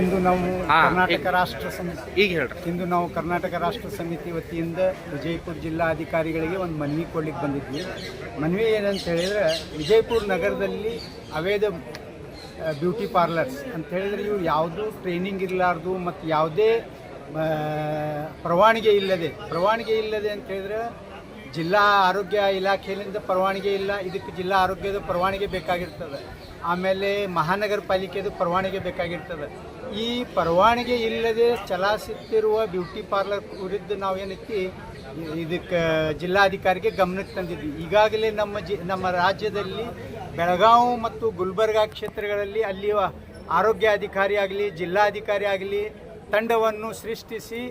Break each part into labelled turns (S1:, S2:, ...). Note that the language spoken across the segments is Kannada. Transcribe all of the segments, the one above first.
S1: ಇಂದು ನಾವು ಕರ್ನಾಟಕ ರಾಷ್ಟ್ರ ಸಮಿತಿ
S2: ಈಗ ಹೇಳ್ರಿ.
S1: ಇಂದು ನಾವು ಕರ್ನಾಟಕ ರಾಷ್ಟ್ರ ಸಮಿತಿ ವತಿಯಿಂದ ವಿಜಯಪುರ ಜಿಲ್ಲಾಧಿಕಾರಿಗಳಿಗೆ ಒಂದು ಮನವಿ ಕೊಡ್ಲಿಕ್ಕೆ ಬಂದಿದ್ವಿ. ಮನವಿ ಏನಂತ ಹೇಳಿದ್ರೆ ವಿಜಯಪುರ ನಗರದಲ್ಲಿ ಅವೇದ ಬ್ಯೂಟಿ ಪಾರ್ಲರ್ಸ್ ಅಂತ ಹೇಳಿದ್ರೆ ಇವು ಯಾವುದೂ ಟ್ರೈನಿಂಗ್ ಇರಲಾರ್ದು ಮತ್ತು ಯಾವುದೇ ಪರವಾನಿಗೆ ಪರವಾನಗಿ ಇಲ್ಲದೆ ಪರವಾನಗಿ ಇಲ್ಲದೆ ಅಂತ ಹೇಳಿದ್ರೆ ಜಿಲ್ಲಾ ಆರೋಗ್ಯ ಇಲಾಖೆಯಿಂದ ಪರವಾನಗಿ ಇಲ್ಲ ಇದಕ್ಕೆ ಜಿಲ್ಲಾ ಆರೋಗ್ಯದ ಪರವಾನಗಿ ಬೇಕಾಗಿರ್ತದೆ. ಆಮೇಲೆ ಮಹಾನಗರ ಪಾಲಿಕೆದು ಪರವಾನಗಿ ಬೇಕಾಗಿರ್ತದೆ. ಈ ಪರವಾನಗಿ ಇಲ್ಲದೆ ಚಲಾಯಿಸುತ್ತಿರುವ ಬ್ಯೂಟಿ ಪಾರ್ಲರ್ ವಿರುದ್ಧ ನಾವು ಏನೈತಿ ಇದಕ್ಕೆ ಜಿಲ್ಲಾಧಿಕಾರಿಗೆ ಗಮನಕ್ಕೆ ತಂದಿದ್ವಿ. ಈಗಾಗಲೇ ನಮ್ಮ ಜಿ, ನಮ್ಮ ರಾಜ್ಯದಲ್ಲಿ ಬೆಳಗಾವಿ ಮತ್ತು ಗುಲ್ಬರ್ಗಾ ಕ್ಷೇತ್ರಗಳಲ್ಲಿ ಅಲ್ಲಿ ಆರೋಗ್ಯ ಅಧಿಕಾರಿ ಆಗಲಿ, ಜಿಲ್ಲಾಧಿಕಾರಿ ಆಗಲಿ ತಂಡವನ್ನು ಸೃಷ್ಟಿಸಿ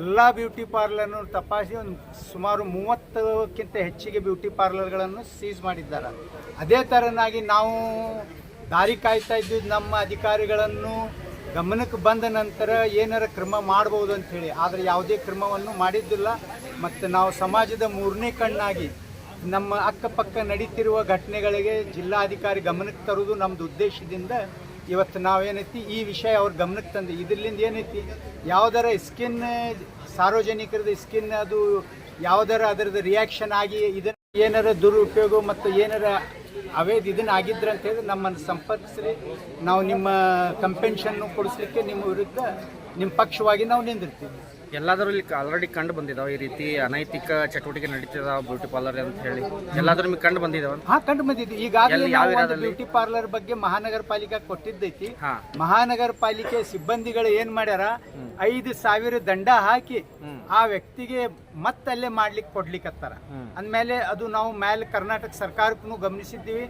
S1: ಎಲ್ಲ ಬ್ಯೂಟಿ ಪಾರ್ಲರ್ನು ತಪಾಸಿ ಒಂದು ಸುಮಾರು ಮೂವತ್ತಕ್ಕಿಂತ ಹೆಚ್ಚಿಗೆ ಬ್ಯೂಟಿ ಪಾರ್ಲರ್ಗಳನ್ನು ಸೀಸ್ ಮಾಡಿದ್ದಾರೆ. ಅದೇ ಥರನಾಗಿ ನಾವು ದಾರಿ ಕಾಯ್ತಾ ಇದ್ದಿದ್ದು ನಮ್ಮ ಅಧಿಕಾರಿಗಳನ್ನು ಗಮನಕ್ಕೆ ಬಂದ ನಂತರ ಏನಾರ ಕ್ರಮ ಮಾಡ್ಬೋದು ಅಂಥೇಳಿ ಆದರೆ ಯಾವುದೇ ಕ್ರಮವನ್ನು ಮಾಡಿದ್ದಿಲ್ಲ. ಮತ್ತು ನಾವು ಸಮಾಜದ ಮೂರನೇ ಕಣ್ಣಾಗಿ ನಮ್ಮ ಅಕ್ಕಪಕ್ಕ ನಡೀತಿರುವ ಘಟನೆಗಳಿಗೆ ಜಿಲ್ಲಾಧಿಕಾರಿ ಗಮನಕ್ಕೆ ತರುವುದು ನಮ್ಮದು ಉದ್ದೇಶದಿಂದ ಇವತ್ತು ನಾವೇನೈತಿ, ಈ ವಿಷಯ ಅವ್ರ ಗಮನಕ್ಕೆ ತಂದು ಇದರಿಂದ ಏನೈತಿ, ಯಾವುದಾರ ಸ್ಕಿನ್ ಸಾರ್ವಜನಿಕರದ ಸ್ಕಿನ್ ಅದು ಯಾವುದಾರ ಅದರದ ರಿಯಾಕ್ಷನ್ ಆಗಿ ಇದನ್ನು ಏನಾರ ದುರುಪಯೋಗ ಮತ್ತು ಏನಾರ ಅವೇದ್ ಇದನ್ನ ಆಗಿದ್ರೆ ಅಂತ ಹೇಳಿ ನಮ್ಮನ್ನು ಸಂಪರ್ಕಿಸ್ರಿ. ನಾವು ನಿಮ್ಮ ಕಂಪೆನ್ಷನ್ನು ಕೊಡಿಸ್ಲಿಕ್ಕೆ ನಿಮ್ಮ ವಿರುದ್ಧ ನಿಮ್ಮ ಪಕ್ಷವಾಗಿ ನಾವು ನಿಂದಿರ್ತೀವಿ.
S2: ಎಲ್ಲಾದರೂ ಇಲ್ಲಿ ಆಲ್ರೆಡಿ ಕಂಡು ಬಂದಿದಾವ ಈ ರೀತಿ ಅನೈತಿಕ ಚಟುವಟಿಕೆ ನಡೀತಿದಾವ ಬ್ಯೂಟಿ ಪಾರ್ಲರ್ ಅಂತ ಹೇಳಿ. ಎಲ್ಲಾದ್ರೂ ನಿಮಗೆ ಕಂಡು ಬಂದಿದಾವ
S1: ಹಾ ಕಂಡು ಬಂದಿದ್ದು ಈಗಾಗಲೇ
S2: ಯಾವ
S1: ಬ್ಯೂಟಿ ಪಾರ್ಲರ್ ಬಗ್ಗೆ ಮಹಾನಗರ ಪಾಲಿಕೆ ಕೊಟ್ಟಿದ್ದೈತಿ.
S2: ಹಾ.
S1: ಮಹಾನಗರ ಪಾಲಿಕೆ ಸಿಬ್ಬಂದಿಗಳು ಏನ್ ಮಾಡ್ಯಾರ? ಐದು ಸಾವಿರ ದಂಡ ಹಾಕಿ
S2: ಹ್ಮ್.
S1: ಆ ವ್ಯಕ್ತಿಗೆ ಮತ್ತಲ್ಲೇ ಮಾಡ್ಲಿಕ್ಕೆ ಕೊಡ್ಲಿಕ್ಕತ್ತಾರ
S2: ಹ್ಮ್.
S1: ಅಂದ್ಮೇಲೆ ಅದು ನಾವು ಮೇಲೆ ಕರ್ನಾಟಕ ಸರ್ಕಾರಕ್ಕೂ ಗಮನಿಸಿದ್ದೀವಿ.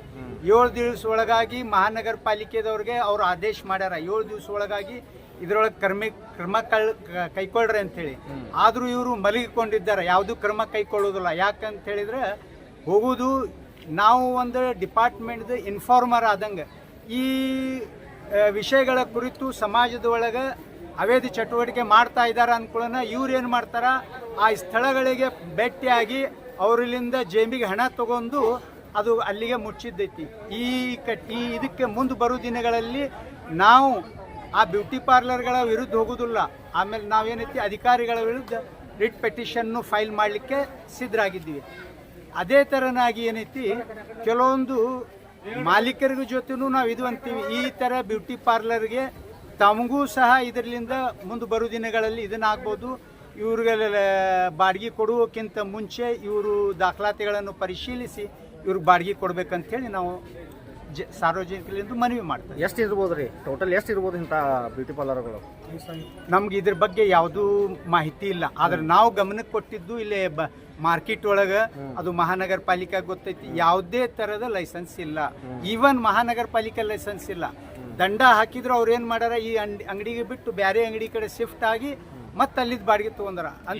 S1: ಏಳು ದಿವಸ ಒಳಗಾಗಿ ಮಹಾನಗರ ಪಾಲಿಕೆದವ್ರಿಗೆ ಅವ್ರು ಆದೇಶ ಮಾಡ್ಯಾರ. ಏಳು ದಿವಸ ಒಳಗಾಗಿ ಇದ್ರೊಳಗೆ ಕ್ರಮ ಕ್ರಮ ಕಳ್ ಕೈಕೊಳ್ಳ್ರಿ ಅಂಥೇಳಿ ಆದರೂ ಇವರು ಮಲಗಿಕೊಂಡಿದ್ದಾರೆ. ಯಾವುದೂ ಕ್ರಮ ಕೈಕೊಳ್ಳೋದಿಲ್ಲ ಯಾಕಂತ ಹೇಳಿದ್ರೆ ಹೋಗುವುದು ನಾವು ಒಂದು ಡಿಪಾರ್ಟ್ಮೆಂಟ್ದು ಇನ್ಫಾರ್ಮರ್ ಆದಂಗೆ. ಈ ವಿಷಯಗಳ ಕುರಿತು ಸಮಾಜದ ಒಳಗೆ ಅವೇದಿ ಚಟುವಟಿಕೆ ಮಾಡ್ತಾ ಇದ್ದಾರೆ ಅಂದ್ಕೊಳ್ಳೋಣ ಇವ್ರು ಏನು ಮಾಡ್ತಾರೆ? ಆ ಸ್ಥಳಗಳಿಗೆ ಭೇಟಿಯಾಗಿ ಅವರಿಲ್ಲಿಂದ ಜೇಬಿಗೆ ಹಣ ತಗೊಂಡು ಅದು ಅಲ್ಲಿಗೆ ಮುಚ್ಚಿದ್ದೈತಿ. ಈ ಕ, ಈ ಇದಕ್ಕೆ ಮುಂದೆ ಬರೋ ದಿನಗಳಲ್ಲಿ ನಾವು ಆ ಬ್ಯೂಟಿ ಪಾರ್ಲರ್ಗಳ ವಿರುದ್ಧ ಹೋಗೋದಿಲ್ಲ ಆಮೇಲೆ ನಾವೇನೈತಿ ಅಧಿಕಾರಿಗಳ ವಿರುದ್ಧ ರಿಟ್ ಪೆಟಿಷನ್ನು ಫೈಲ್ ಮಾಡಲಿಕ್ಕೆ ಸಿದ್ಧರಾಗಿದ್ದೀವಿ. ಅದೇ ಥರನಾಗಿ ಏನೈತಿ, ಕೆಲವೊಂದು ಮಾಲೀಕರಿಗೂ ಜೊತೆನೂ ನಾವು ಇದು ಅಂತೀವಿ, ಈ ಥರ ಬ್ಯೂಟಿ ಪಾರ್ಲರ್ಗೆ ತಮಗೂ ಸಹ ಇದರಿಂದ ಮುಂದೆ ಬರೋ ದಿನಗಳಲ್ಲಿ ಇದನ್ನಾಗ್ಬೋದು ಇವ್ರಿಗೆಲ್ಲ ಬಾಡಿಗೆ ಕೊಡುವಕ್ಕಿಂತ ಮುಂಚೆ ಇವರು ದಾಖಲಾತಿಗಳನ್ನು ಪರಿಶೀಲಿಸಿ ಇವ್ರಿಗೆ ಬಾಡಿಗೆ ಕೊಡ್ಬೇಕಂತೇಳಿ ನಾವು ಜ ಸಾರ್ವಜನಿಕರಿಂದ ಮನವಿ ಮಾಡ್ತಾರೆ.
S2: ಎಷ್ಟು ಇರ್ಬೋದು ರೀ ಟೋಟಲ್ ಎಷ್ಟು ಇರ್ಬೋದು ಇಂಥ ಬ್ಯೂಟಿ ಪಾರ್ಲರ್ಗಳು
S1: ನಮ್ಗೆ ಇದ್ರ ಬಗ್ಗೆ ಯಾವುದೂ ಮಾಹಿತಿ ಇಲ್ಲ. ಆದ್ರೆ ನಾವು ಗಮನಕ್ಕೆ ಕೊಟ್ಟಿದ್ದು ಇಲ್ಲಿ ಬ ಮಾರ್ಕೆಟ್ ಒಳಗೆ ಅದು ಮಹಾನಗರ ಪಾಲಿಕೆ ಗೊತ್ತೈತಿ ಯಾವುದೇ ಥರದ ಲೈಸೆನ್ಸ್ ಇಲ್ಲ. ಈವನ್ ಮಹಾನಗರ ಪಾಲಿಕೆ ಲೈಸೆನ್ಸ್ ಇಲ್ಲ. ದಂಡ ಹಾಕಿದ್ರು ಅವ್ರು ಏನು ಮಾಡ್ಯಾರ? ಈ ಅಂಗಡಿ ಅಂಗಡಿಗೆ ಬಿಟ್ಟು ಬೇರೆ ಅಂಗಡಿ ಕಡೆ ಶಿಫ್ಟ್ ಆಗಿ ಮತ್ತೆ ಅಲ್ಲಿದ್ದು ಬಾಡಿಗೆ ತೊಗೊಂಡಾರ. ಅಂತ